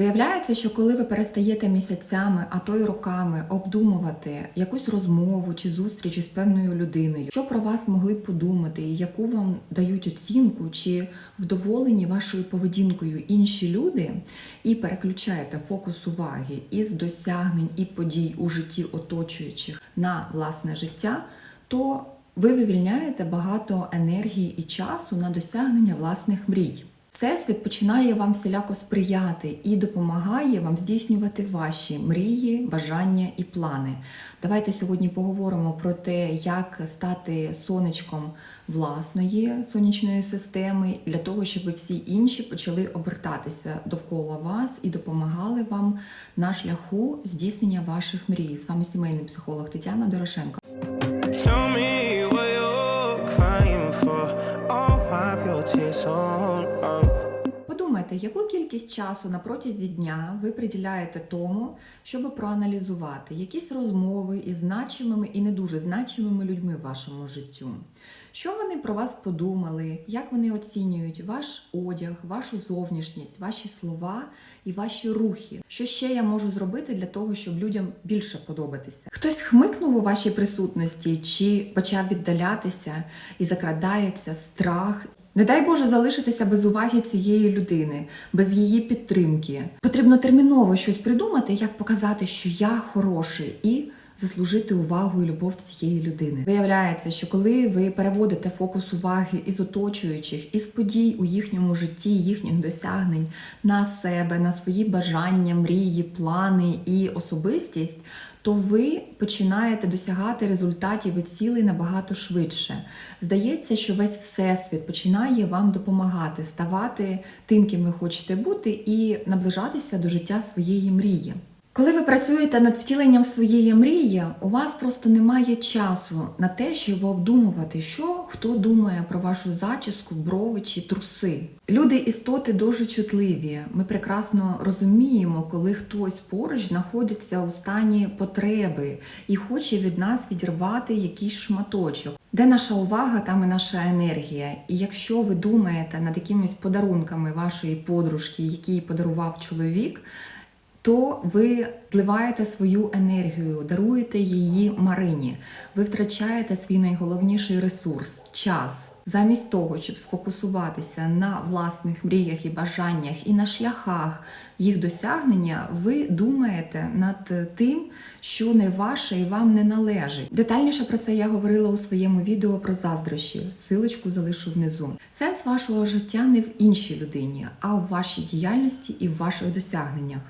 Виявляється, що коли ви перестаєте місяцями, а то й роками обдумувати якусь розмову чи зустріч із певною людиною, що про вас могли б подумати, яку вам дають оцінку чи вдоволені вашою поведінкою інші люди, і переключаєте фокус уваги із досягнень і подій у житті оточуючих на власне життя, то ви вивільняєте багато енергії і часу на досягнення власних мрій. Всесвіт починає вам всіляко сприяти і допомагає вам здійснювати ваші мрії, бажання і плани. Давайте сьогодні поговоримо про те, як стати сонечком власної сонячної системи, для того, щоб всі інші почали обертатися довкола вас і допомагали вам на шляху здійснення ваших мрій. З вами сімейний психолог Тетяна Дорошенко. Подумайте, яку кількість часу на протязі дня ви приділяєте тому, щоб проаналізувати якісь розмови із значимими і не дуже значимими людьми в вашому життю. Що вони про вас подумали, як вони оцінюють ваш одяг, вашу зовнішність, ваші слова і ваші рухи? Що ще я можу зробити для того, щоб людям більше подобатися? Хтось хмикнув у вашій присутності чи почав віддалятися і закрадається страх не дай Боже залишитися без уваги цієї людини, без її підтримки. Потрібно терміново щось придумати, як показати, що я хороший, і заслужити увагу і любов цієї людини. Виявляється, що коли ви переводите фокус уваги із оточуючих, із подій у їхньому житті, їхніх досягнень на себе, на свої бажання, мрії, плани і особистість, то ви починаєте досягати результатів і цілей набагато швидше. Здається, що весь всесвіт починає вам допомагати ставати тим, ким ви хочете бути, і наближатися до життя своєї мрії. Коли ви працюєте над втіленням своєї мрії, у вас просто немає часу на те, щоб обдумувати, що хто думає про вашу зачіску, брови чи труси. Люди істоти дуже чутливі. Ми прекрасно розуміємо, коли хтось поруч знаходиться у стані потреби і хоче від нас відірвати якийсь шматочок. Де наша увага, там і наша енергія. І якщо ви думаєте над якимись подарунками вашої подружки, які подарував чоловік, то ви зливаєте свою енергію, даруєте її Марині. Ви втрачаєте свій найголовніший ресурс час. Замість того, щоб сфокусуватися на власних мріях і бажаннях і на шляхах їх досягнення, ви думаєте над тим, що не ваше і вам не належить. Детальніше про це я говорила у своєму відео про заздрощі. Силочку залишу внизу. Сенс вашого життя не в іншій людині, а в вашій діяльності і в ваших досягненнях.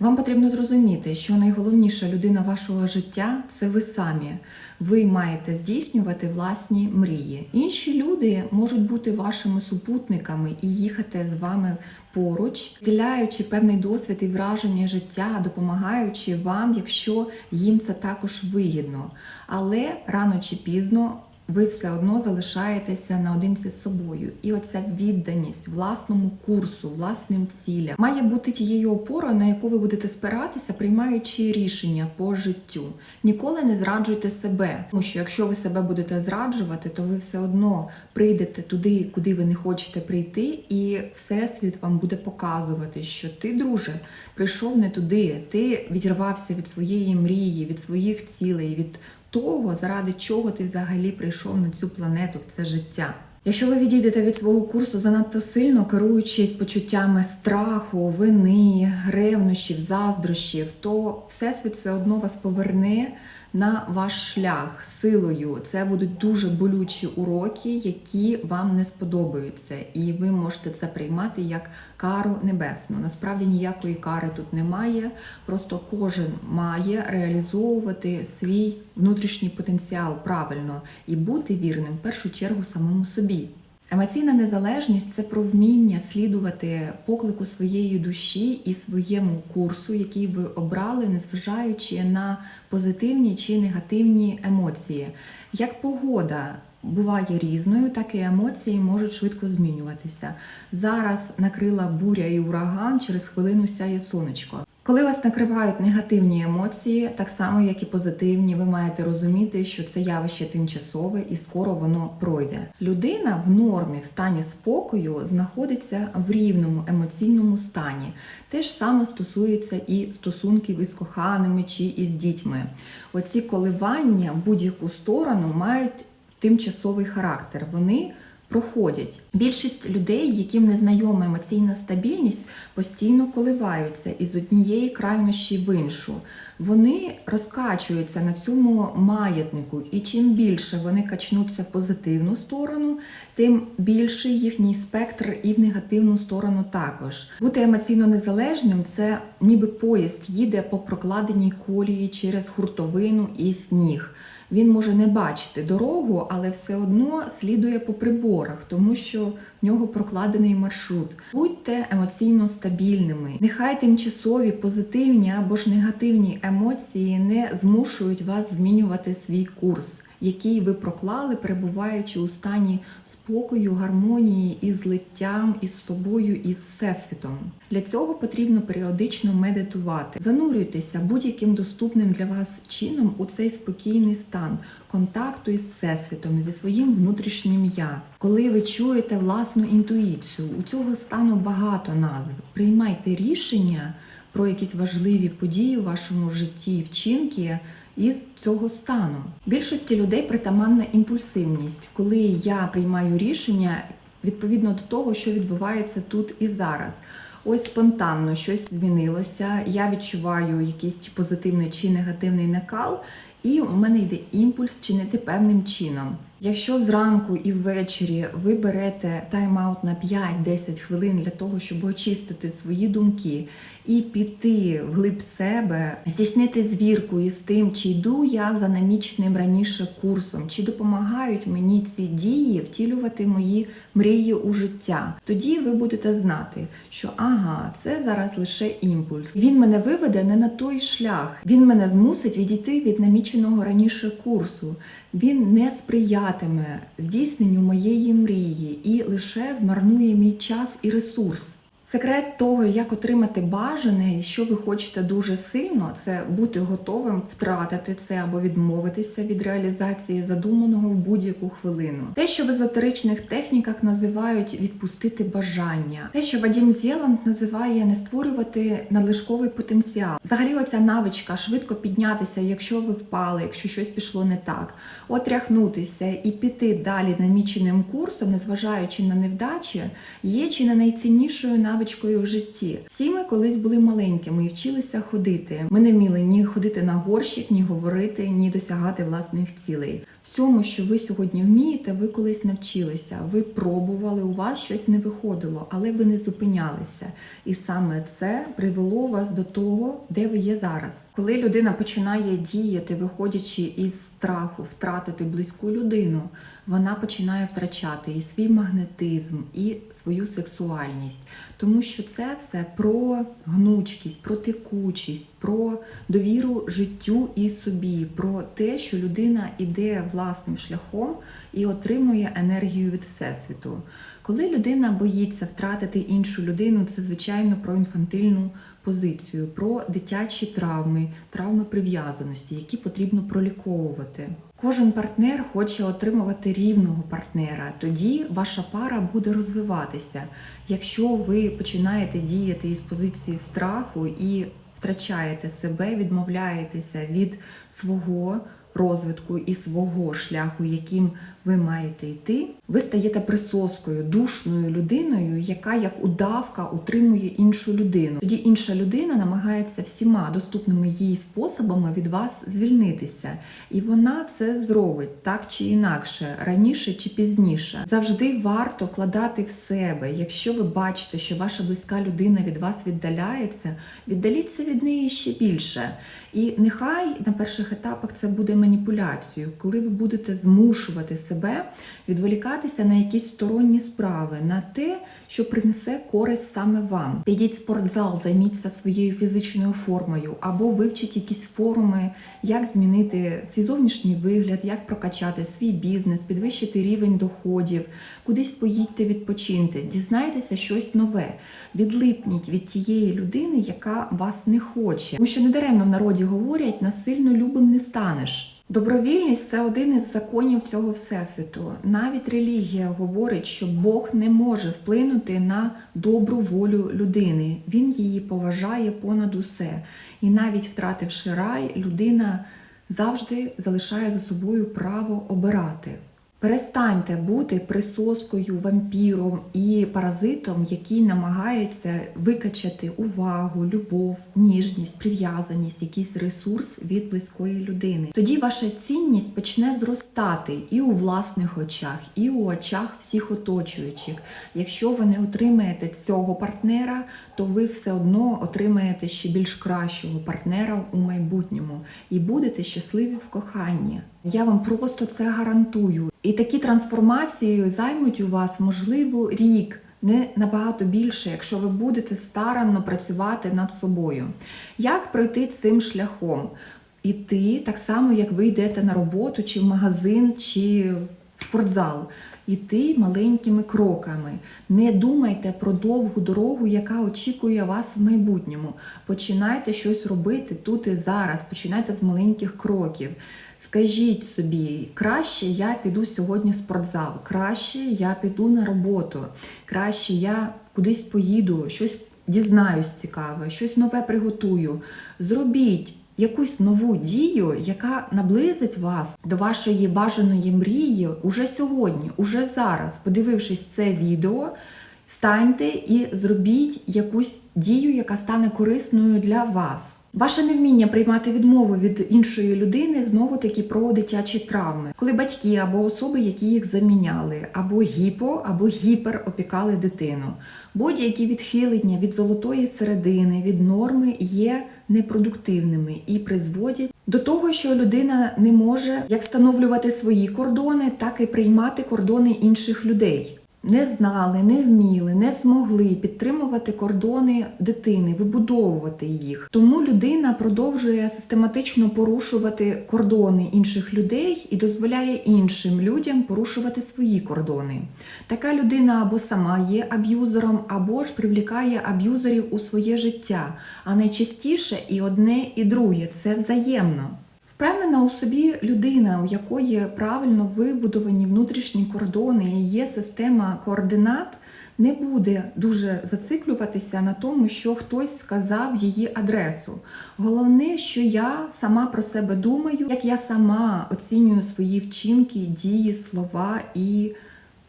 Вам потрібно зрозуміти, що найголовніша людина вашого життя це ви самі. Ви маєте здійснювати власні мрії. Інші люди можуть бути вашими супутниками і їхати з вами поруч, діляючи певний досвід і враження життя, допомагаючи вам, якщо їм це також вигідно. Але рано чи пізно ви все одно залишаєтеся наодинці з собою. І оця відданість власному курсу, власним цілям має бути тією опорою, на яку ви будете спиратися, приймаючи рішення по життю. Ніколи не зраджуйте себе, тому що якщо ви себе будете зраджувати, то ви все одно прийдете туди, куди ви не хочете прийти, і всесвіт вам буде показувати, що ти, друже, прийшов не туди, ти відірвався від своєї мрії, від своїх цілей, від того, заради чого ти взагалі прийшов на цю планету в це життя. Якщо ви відійдете від свого курсу занадто сильно, керуючись почуттями страху, вини, ревнощів, заздрощів, то всесвіт все одно вас поверне на ваш шлях силою. Це будуть дуже болючі уроки, які вам не сподобаються, і ви можете це приймати як кару небесну. Насправді ніякої кари тут немає. Просто кожен має реалізовувати свій внутрішній потенціал правильно і бути вірним в першу чергу самому собі. Емоційна незалежність це про вміння слідувати поклику своєї душі і своєму курсу, який ви обрали, незважаючи на позитивні чи негативні емоції. Як погода буває різною, так і емоції можуть швидко змінюватися. Зараз накрила буря і ураган, через хвилину сяє сонечко. Коли вас накривають негативні емоції, так само як і позитивні, ви маєте розуміти, що це явище тимчасове і скоро воно пройде. Людина в нормі, в стані спокою, знаходиться в рівному емоційному стані. Те ж саме стосується і стосунків із коханими чи із дітьми. Оці коливання будь-яку сторону мають тимчасовий характер. Вони проходять. Більшість людей, яким не знайома емоційна стабільність, постійно коливаються із однієї крайнощі в іншу. Вони розкачуються на цьому маятнику, і чим більше вони качнуться в позитивну сторону, тим більший їхній спектр і в негативну сторону також. Бути емоційно незалежним це ніби поїзд їде по прокладеній колії через хуртовину і сніг. Він може не бачити дорогу, але все одно слідує по приборах, тому що в нього прокладений маршрут. Будьте емоційно стабільними. Нехай тимчасові позитивні або ж негативні емоції не змушують вас змінювати свій курс, який ви проклали, перебуваючи у стані спокою, гармонії і злиттям із собою і з всесвітом. Для цього потрібно періодично медитувати. Занурюйтеся будь-яким доступним для вас чином у цей спокійний стан контакту із всесвітом, зі своїм внутрішнім я. Коли ви чуєте власну інтуїцію, у цього стану багато назв. Приймайте рішення про якісь важливі події у вашому житті, вчинки із цього стану. Більшості людей притаманна імпульсивність, коли я приймаю рішення відповідно до того, що відбувається тут і зараз. Ось спонтанно щось змінилося. Я відчуваю якийсь позитивний чи негативний накал, і у мене йде імпульс чинити певним чином. Якщо зранку і ввечері ви берете тайм-аут на 5-10 хвилин для того, щоб очистити свої думки і піти вглиб себе, здійснити звірку із тим, чи йду я за наміченим раніше курсом, чи допомагають мені ці дії втілювати мої мрії у життя, тоді ви будете знати, що ага, це зараз лише імпульс. Він мене виведе не на той шлях. Він мене змусить відійти від наміченого раніше курсу. Він не сприятиме здійсненню моєї мрії і лише змарнує мій час і ресурс. Секрет того, як отримати бажане, що ви хочете дуже сильно, це бути готовим втратити це або відмовитися від реалізації задуманого в будь-яку хвилину. Те, що в езотеричних техніках називають відпустити бажання, те, що Вадім Зєланд називає не створювати надлишковий потенціал. Взагалі, оця навичка швидко піднятися, якщо ви впали, якщо щось пішло не так, отряхнутися і піти далі наміченим курсом, незважаючи на невдачі, є чи не найціннішою навичкою в житті. Всі ми колись були маленькими і вчилися ходити. Ми не вміли ні ходити на горщик, ні говорити, ні досягати власних цілей. Всьому, що ви сьогодні вмієте, ви колись навчилися. Ви пробували, у вас щось не виходило, але ви не зупинялися. І саме це привело вас до того, де ви є зараз. Коли людина починає діяти, виходячи із страху втратити близьку людину, вона починає втрачати і свій магнетизм, і свою сексуальність, тому що це все про гнучкість, про текучість, про довіру життю і собі, про те, що людина іде власним шляхом і отримує енергію від всесвіту. Коли людина боїться втратити іншу людину, це звичайно про інфантильну позицію, про дитячі травми, травми прив'язаності, які потрібно проліковувати. Кожен партнер хоче отримувати рівного партнера. Тоді ваша пара буде розвиватися. Якщо ви починаєте діяти із позиції страху і втрачаєте себе, відмовляєтеся від свого розвитку і свого шляху, яким ви маєте йти, ви стаєте присоскою, душною людиною, яка як удавка утримує іншу людину. Тоді інша людина намагається всіма доступними їй способами від вас звільнитися, і вона це зробить так чи інакше, раніше чи пізніше. Завжди варто вкладати в себе. Якщо ви бачите, що ваша близька людина від вас віддаляється, віддаліться від неї ще більше. І нехай на перших етапах це буде маніпуляцію, коли ви будете змушувати себе відволікатися на якісь сторонні справи, на те, що принесе користь саме вам. Підіть в спортзал, займіться своєю фізичною формою, або вивчіть якісь форуми, як змінити свій зовнішній вигляд, як прокачати свій бізнес, підвищити рівень доходів, кудись поїдьте відпочиньте, дізнайтеся щось нове, відлипніть від тієї людини, яка вас не хоче. Тому що недаремно в народі говорять, насильно любим не станеш. Добровільність це один із законів цього всесвіту. Навіть релігія говорить, що Бог не може вплинути на добру волю людини. Він її поважає понад усе. І навіть втративши рай, людина завжди залишає за собою право обирати. Перестаньте бути присоскою, вампіром і паразитом, який намагається викачати увагу, любов, ніжність, прив'язаність, якийсь ресурс від близької людини. Тоді ваша цінність почне зростати і у власних очах, і у очах всіх оточуючих. Якщо ви не отримаєте цього партнера, то ви все одно отримаєте ще більш кращого партнера у майбутньому і будете щасливі в коханні. Я вам просто це гарантую. І такі трансформації займуть у вас, можливо, рік. Не набагато більше, якщо ви будете старанно працювати над собою. Як пройти цим шляхом? Іти так само, як ви йдете на роботу, чи в магазин, чи в спортзал. Іти маленькими кроками. Не думайте про довгу дорогу, яка очікує вас в майбутньому. Починайте щось робити тут і зараз. Починайте з маленьких кроків. Скажіть собі, краще я піду сьогодні в спортзал, краще я піду на роботу, краще я кудись поїду, щось дізнаюсь цікаве, щось нове приготую. Зробіть якусь нову дію, яка наблизить вас до вашої бажаної мрії уже сьогодні, уже зараз. Подивившись це відео, станьте і зробіть якусь дію, яка стане корисною для вас. Ваше невміння приймати відмову від іншої людини знову таки про дитячі травми, коли батьки або особи, які їх заміняли, або гіпо, або гіпер опікали дитину. Будь-які відхилення від золотої середини, від норми є непродуктивними і призводять до того, що людина не може як встановлювати свої кордони, так і приймати кордони інших людей. Не знали, не вміли, не змогли підтримувати кордони дитини, вибудовувати їх. Тому людина продовжує систематично порушувати кордони інших людей і дозволяє іншим людям порушувати свої кордони. Така людина або сама є аб'юзером, або ж привлікає аб'юзерів у своє життя. А найчастіше і одне, і друге це взаємно. Впевнена у собі людина, у якої правильно вибудовані внутрішні кордони і є система координат, не буде дуже зациклюватися на тому, що хтось сказав її адресу. Головне, що я сама про себе думаю, як я сама оцінюю свої вчинки, дії, слова і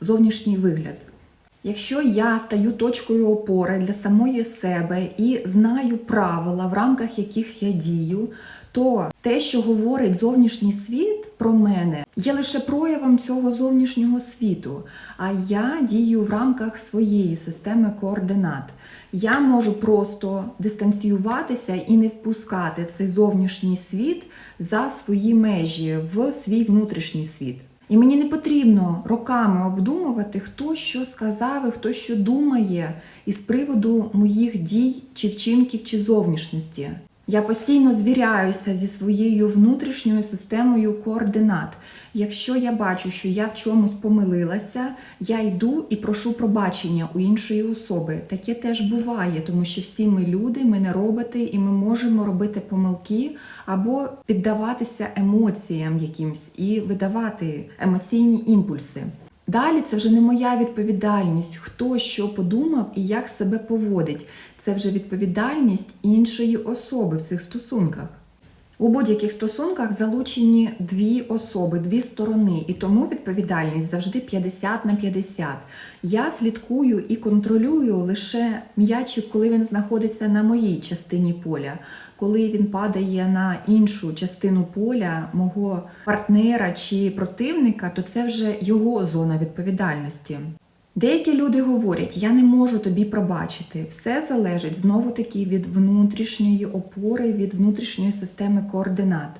зовнішній вигляд. Якщо я стаю точкою опори для самої себе і знаю правила, в рамках яких я дію, то те, що говорить зовнішній світ про мене, є лише проявом цього зовнішнього світу. А я дію в рамках своєї системи координат. Я можу просто дистанціюватися і не впускати цей зовнішній світ за свої межі в свій внутрішній світ. І мені не потрібно роками обдумувати, хто що сказав, і хто що думає із приводу моїх дій чи вчинків чи зовнішності. Я постійно звіряюся зі своєю внутрішньою системою координат. Якщо я бачу, що я в чомусь помилилася, я йду і прошу пробачення у іншої особи. Таке теж буває, тому що всі ми люди, ми не роботи, і ми можемо робити помилки або піддаватися емоціям якимсь і видавати емоційні імпульси. Далі це вже не моя відповідальність, хто що подумав і як себе поводить. Це вже відповідальність іншої особи в цих стосунках. У будь-яких стосунках залучені дві особи, дві сторони, і тому відповідальність завжди 50 на 50. Я слідкую і контролюю лише м'ячик, коли він знаходиться на моїй частині поля. Коли він падає на іншу частину поля мого партнера чи противника, то це вже його зона відповідальності. Деякі люди говорять, я не можу тобі пробачити. Все залежить знову таки від внутрішньої опори, від внутрішньої системи координат.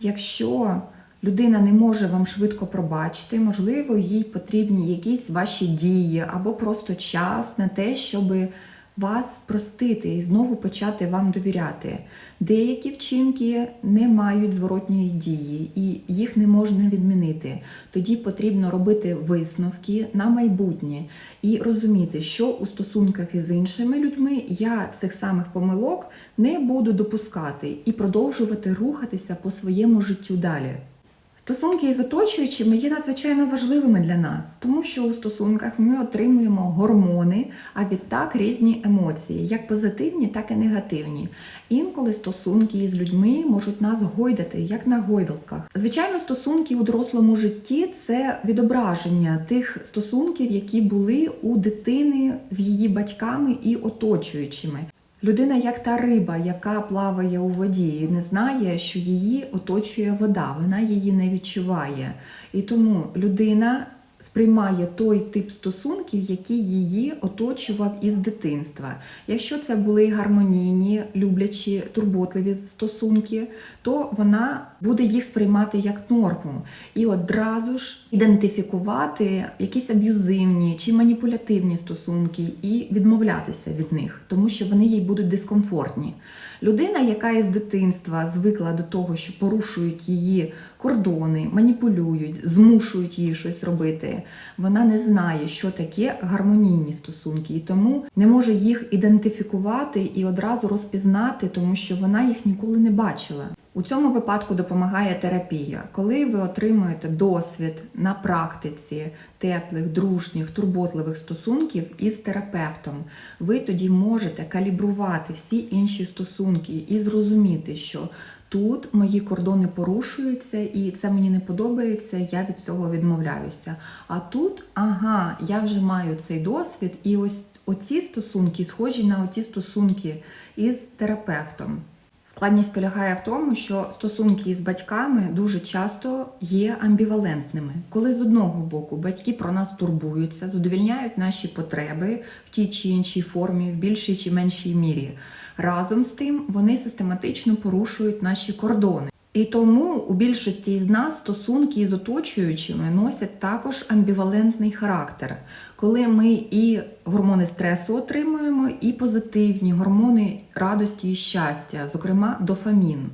Якщо людина не може вам швидко пробачити, можливо, їй потрібні якісь ваші дії або просто час на те, щоб вас простити і знову почати вам довіряти. Деякі вчинки не мають зворотньої дії і їх не можна відмінити. Тоді потрібно робити висновки на майбутнє і розуміти, що у стосунках із іншими людьми я цих самих помилок не буду допускати і продовжувати рухатися по своєму життю далі. Стосунки із оточуючими є надзвичайно важливими для нас, тому що у стосунках ми отримуємо гормони, а відтак різні емоції, як позитивні, так і негативні. Інколи стосунки із людьми можуть нас гойдати, як на гойдалках. Звичайно, стосунки у дорослому житті це відображення тих стосунків, які були у дитини з її батьками і оточуючими. Людина як та риба, яка плаває у воді і не знає, що її оточує вода, вона її не відчуває. І тому людина сприймає той тип стосунків, який її оточував із дитинства. Якщо це були гармонійні, люблячі, турботливі стосунки, то вона буде їх сприймати як норму і одразу ж ідентифікувати якісь аб'юзивні чи маніпулятивні стосунки і відмовлятися від них, тому що вони їй будуть дискомфортні. Людина, яка із дитинства звикла до того, що порушують її кордони, маніпулюють, змушують її щось робити, вона не знає, що таке гармонійні стосунки, і тому не може їх ідентифікувати і одразу розпізнати, тому що вона їх ніколи не бачила. У цьому випадку допомагає терапія, коли ви отримуєте досвід на практиці теплих, дружніх, турботливих стосунків із терапевтом. Ви тоді можете калібрувати всі інші стосунки і зрозуміти, що тут мої кордони порушуються, і це мені не подобається, я від цього відмовляюся. А тут, ага, я вже маю цей досвід, і ось оці стосунки схожі на оті стосунки із терапевтом. Складність полягає в тому, що стосунки із батьками дуже часто є амбівалентними. Коли з одного боку батьки про нас турбуються, задовільняють наші потреби в тій чи іншій формі, в більшій чи меншій мірі. Разом з тим вони систематично порушують наші кордони. І тому у більшості із нас стосунки із оточуючими носять також амбівалентний характер, коли ми і гормони стресу отримуємо, і позитивні гормони радості і щастя, зокрема дофамін.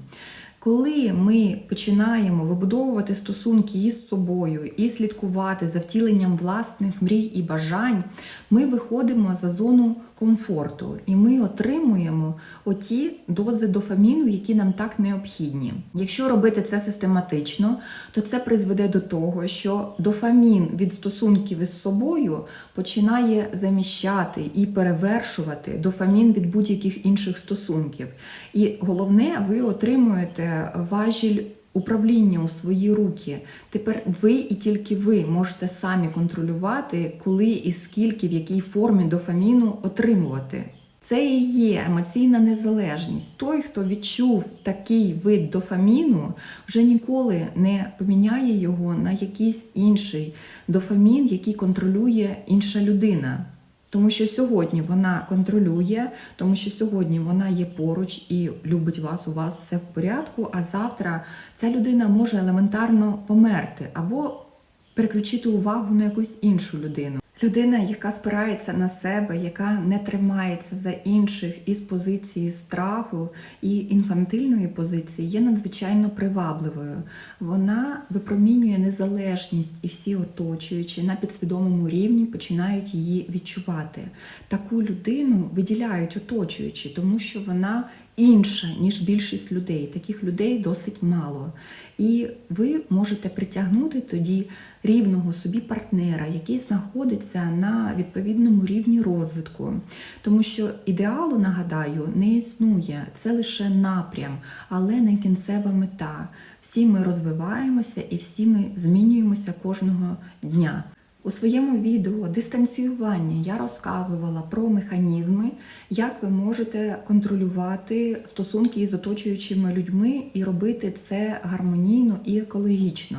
Коли ми починаємо вибудовувати стосунки із собою і слідкувати за втіленням власних мрій і бажань, ми виходимо за зону комфорту і ми отримуємо оті дози дофаміну, які нам так необхідні. Якщо робити це систематично, то це призведе до того, що дофамін від стосунків із собою починає заміщати і перевершувати дофамін від будь-яких інших стосунків. І головне, ви отримуєте важіль управління у свої руки. Тепер ви і тільки ви можете самі контролювати, коли і скільки, в якій формі дофаміну отримувати. Це і є емоційна незалежність. Той, хто відчув такий вид дофаміну, вже ніколи не поміняє його на якийсь інший дофамін, який контролює інша людина. Тому що сьогодні вона контролює, тому що сьогодні вона є поруч і любить вас, у вас все в порядку, а завтра ця людина може елементарно померти або переключити увагу на якусь іншу людину. Людина, яка спирається на себе, яка не тримається за інших із позиції страху і інфантильної позиції, є надзвичайно привабливою. Вона випромінює незалежність, і всі оточуючі на підсвідомому рівні починають її відчувати. Таку людину виділяють оточуючі, тому що вона інша, ніж більшість людей. Таких людей досить мало. І ви можете притягнути тоді рівного собі партнера, який знаходиться на відповідному рівні розвитку. Тому що ідеалу, нагадаю, не існує, це лише напрям, але не кінцева мета. Всі ми розвиваємося і всі ми змінюємося кожного дня. У своєму відео дистанціювання я розказувала про механізми, як ви можете контролювати стосунки із оточуючими людьми і робити це гармонійно і екологічно.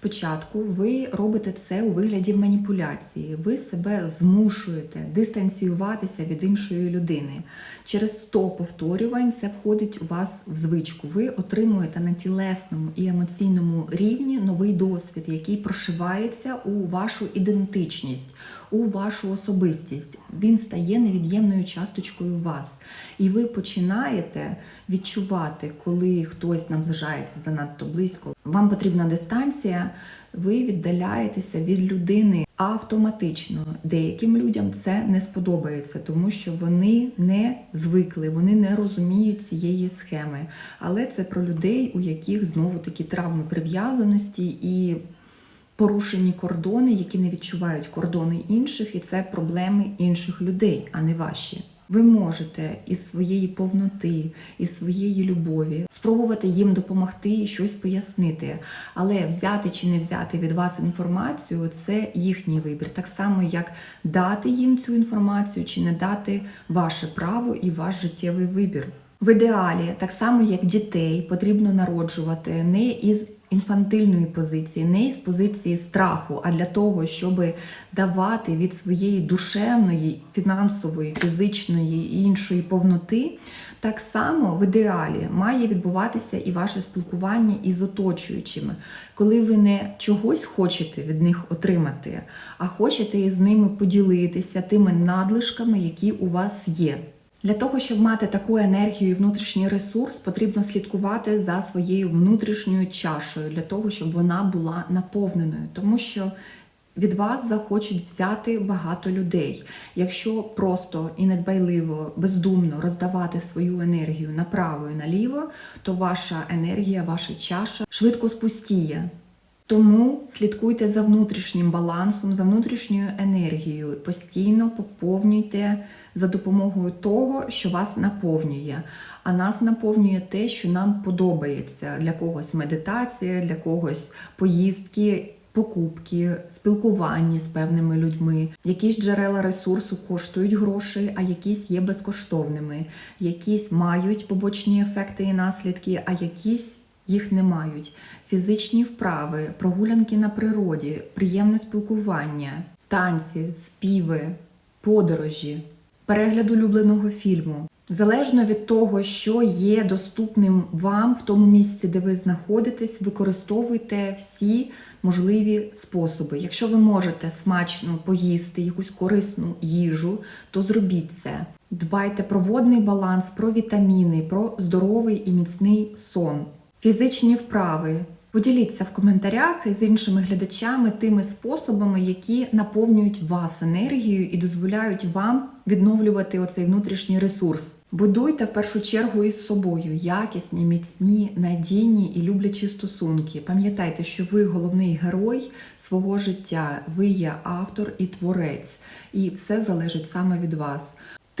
Спочатку ви робите це у вигляді маніпуляції, ви себе змушуєте дистанціюватися від іншої людини. Через 100 повторювань це входить у вас в звичку. Ви отримуєте на тілесному і емоційному рівні новий досвід, який прошивається у вашу ідентичність, у вашу особистість. Він стає невід'ємною часточкою вас. І ви починаєте відчувати, коли хтось наближається занадто близько. Вам потрібна дистанція, ви віддаляєтеся від людини автоматично. Деяким людям це не сподобається, тому що вони не звикли, вони не розуміють цієї схеми. Але це про людей, у яких знову такі травми прив'язаності і порушені кордони, які не відчувають кордони інших, і це проблеми інших людей, а не ваші. Ви можете із своєї повноти, із своєї любові спробувати їм допомогти і щось пояснити. Але взяти чи не взяти від вас інформацію це їхній вибір. Так само, як дати їм цю інформацію чи не дати ваше право і ваш життєвий вибір. В ідеалі, так само як дітей, потрібно народжувати не із інфантильної позиції, не із позиції страху, а для того, щоб давати від своєї душевної, фінансової, фізичної і іншої повноти, так само в ідеалі має відбуватися і ваше спілкування із оточуючими, коли ви не чогось хочете від них отримати, а хочете із ними поділитися тими надлишками, які у вас є. Для того, щоб мати таку енергію і внутрішній ресурс, потрібно слідкувати за своєю внутрішньою чашею, для того, щоб вона була наповненою, тому що від вас захочуть взяти багато людей. Якщо просто і недбайливо, бездумно роздавати свою енергію направо і наліво, то ваша енергія, ваша чаша швидко спустіє. Тому слідкуйте за внутрішнім балансом, за внутрішньою енергією. Постійно поповнюйте за допомогою того, що вас наповнює. А нас наповнює те, що нам подобається. Для когось медитація, для когось поїздки. Покупки, спілкування з певними людьми, якісь джерела ресурсу коштують грошей, а якісь є безкоштовними, якісь мають побочні ефекти і наслідки, а якісь їх не мають. Фізичні вправи, прогулянки на природі, приємне спілкування, танці, співи, подорожі, перегляд улюбленого фільму. Залежно від того, що є доступним вам в тому місці, де ви знаходитесь, використовуйте всі можливі способи. Якщо ви можете смачно поїсти якусь корисну їжу, то зробіть це. Дбайте про водний баланс, про вітаміни, про здоровий і міцний сон. Фізичні вправи. Поділіться в коментарях з іншими глядачами тими способами, які наповнюють вас енергією і дозволяють вам відновлювати оцей внутрішній ресурс. Будуйте в першу чергу із собою якісні, міцні, надійні і люблячі стосунки. Пам'ятайте, що ви головний герой свого життя, ви є автор і творець, і все залежить саме від вас.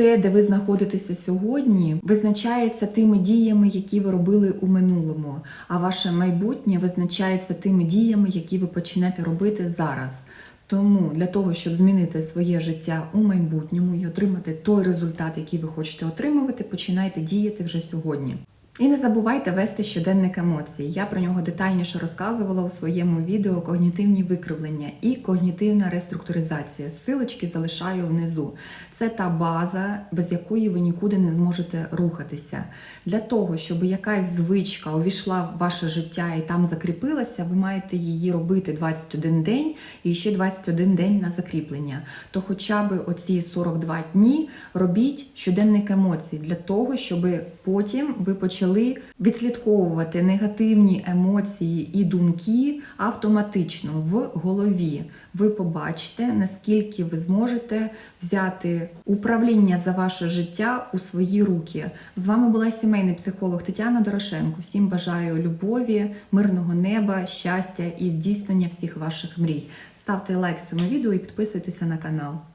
Те, де ви знаходитеся сьогодні, визначається тими діями, які ви робили у минулому, а ваше майбутнє визначається тими діями, які ви почнете робити зараз. Тому для того, щоб змінити своє життя у майбутньому і отримати той результат, який ви хочете отримувати, починайте діяти вже сьогодні. І не забувайте вести щоденник емоцій. Я про нього детальніше розказувала у своєму відео когнітивні викривлення і когнітивна реструктуризація. Силочки залишаю внизу. Це та база, без якої ви нікуди не зможете рухатися. Для того, щоб якась звичка увійшла в ваше життя і там закріпилася, ви маєте її робити 21 день і ще 21 день на закріплення. То хоча б оці 42 дні робіть щоденник емоцій для того, щоб потім ви почали відслідковувати негативні емоції і думки автоматично в голові. Ви побачите, наскільки ви зможете взяти управління за ваше життя у свої руки. З вами була сімейний психолог Тетяна Дорошенко. Всім бажаю любові, мирного неба, щастя і здійснення всіх ваших мрій. Ставте лайк цьому відео і підписуйтеся на канал.